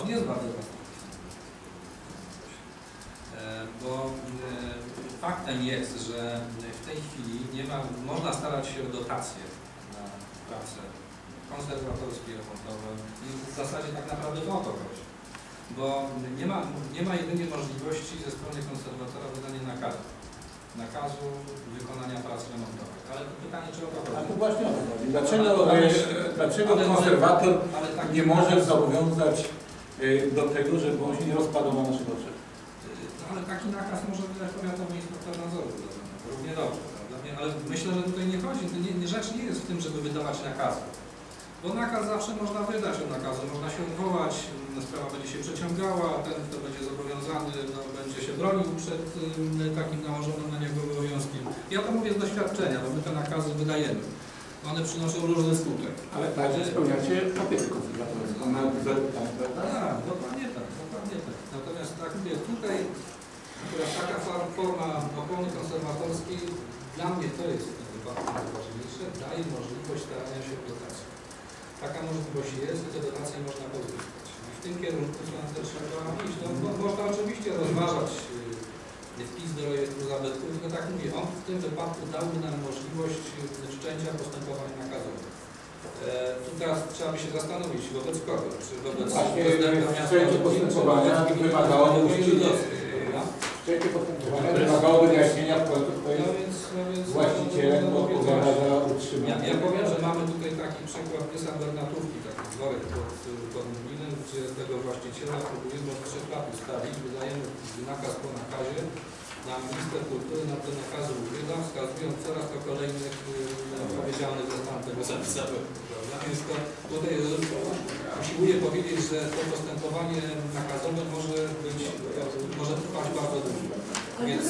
On jest bardzo ważny. E, Bo e, faktem jest, że w tej chwili nie ma, można starać się o dotacje na prace konserwatorskie, remontowe i w zasadzie tak naprawdę o to chodzi. Bo nie ma, nie ma jedynie możliwości ze strony konserwatora wydania nakazu. Nakazu wykonania prac remontowych. Ale to pytanie, czy o to chodzi? to właśnie. Dlaczego, Ale- dlaczego ale- konserwator Ale tak nie może zobowiązać do tego, żeby on się nie rozpadał na naszych oczach? No, ale taki nakaz może wydać powiatowy inspektor nadzoru. Równie dobrze, prawda? Nie, Ale myślę, że tutaj nie chodzi, nie, nie, rzecz nie jest w tym, żeby wydawać nakazy. Bo nakaz zawsze można wydać od nakazu, można się odwołać, sprawa będzie się przeciągała, ten, kto będzie zobowiązany, no, będzie się bronił przed takim nałożonym na niego obowiązkiem. Ja to mówię z doświadczenia, bo my te nakazy wydajemy. One przynoszą różny skutek. Ale także spełniacie opiekę zabytkami, prawda? Tak, dokładnie tak, dokładnie tak. Natomiast tak mówię, tutaj taka forma ochrony konserwatorskiej dla mnie to jest w tym wypadku najważniejsze, daje możliwość starania się o dotację. Taka możliwość jest i te dotacje można pozyskać. I w tym kierunku sądzę trzeba iść. No, bo można oczywiście rozważać y, wpis do rejestru zabytków, tylko tak mówię, on w tym wypadku dałby nam możliwość wszczęcia postępowań nakazowych. E, tu teraz trzeba by się zastanowić, wobec kogo? Czy wobec Właśnie, prezydenta miasta wszczęcie postępowania wymagałoby? Wszelkie postępowania wymagałoby wyjaśnienia w końcu, kto No jest więc, no więc właścicielem, no, kto no, odpowiada za utrzymanie. ja powiem, że mamy tutaj taki przykład Pysa Bernatówki, taki dworek pod, pod Lublinem, gdzie tego właściciela próbujemy od trzech lat ustawić, wydajemy nakaz po nakazie, na minister kultury na te nakazy uchyla, wskazując coraz to kolejnych y, odpowiedzialnych za tamtego prawda? Więc to tutaj y, usiłuję powiedzieć, że to postępowanie nakazowe może być, może trwać bardzo długo. Więc